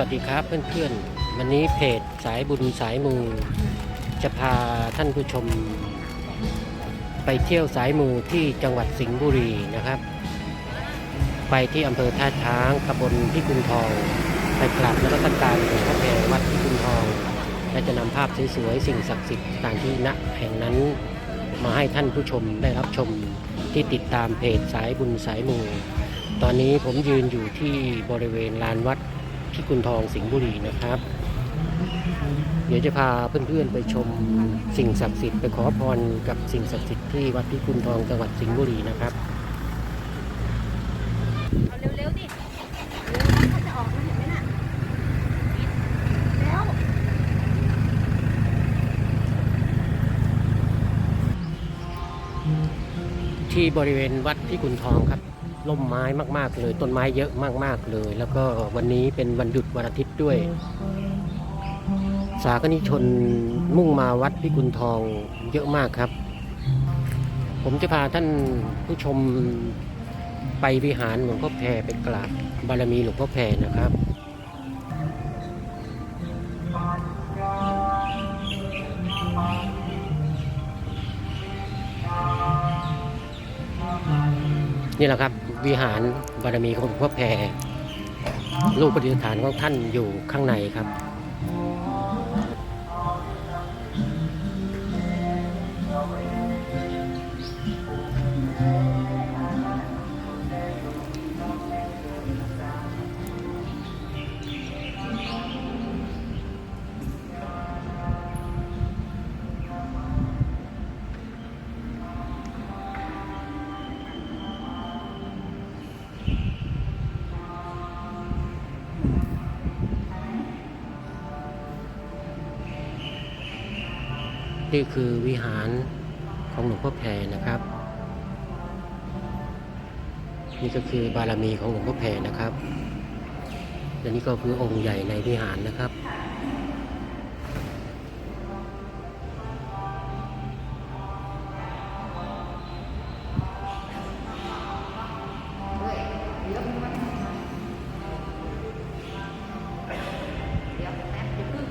วัสดีครับเพื่อนๆ วันนี้เพจสายบุญสายมู จะพาท่านผู้ชม ไปเที่ยวสายมูที่จังหวัดสิงห์บุรีนะครับ ไปที่อำเภอท่าช้างตำบลพิกุลทอง ไปกราบนมัสการหลวงพ่อแพรวัดพิกุลทอง และจะนำภาพสวยๆสิ่งศักดิ์สิทธิ์สถานที่ณแห่งนั้น มาให้ท่านผู้ชมได้รับชมที่ติดตามเพจสายบุญสายมู ตอนนี้ผมยืนอยู่ที่บริเวณลานวัด พิกุลทองสิงห์บุรีนะครับ เดี๋ยวจะพาเพื่อนๆไปชมสิ่งศักดิ์สิทธิ์ไปขอพรกับสิ่งศักดิ์สิทธิ์ที่วัดพิกุลทองจังหวัดสิงห์บุรีนะครับเอาเร็วๆดิเร็วนะถ้าจะออกมาเห็นไหมน่ะแล้วที่บริเวณวัดพิกุลทองครับ ร่มไม้มาก ๆ เลย ต้นไม้เยอะมาก ๆ เลย แล้วก็วันนี้เป็นวันหยุดวันอาทิตย์ด้วย สาธนิชนมุ่งมาวัดพิกุลทองเยอะมากครับ ผมจะพาท่านผู้ชมไปวิหารหลวงพ่อแพรไปกราบบารมีหลวงพ่อแพรนะครับ นี่แหละครับวิหารบารมีของหลวงพ่อแพรรูปปฏิสถานของท่านอยู่ข้างในครับ นี่คือวิหารของหลวงพ่อแพรนะครับ นี่ก็คือบารมีของหลวงพ่อแพรนะครับและนี่ก็คือองค์ใหญ่ในวิหารนะครับ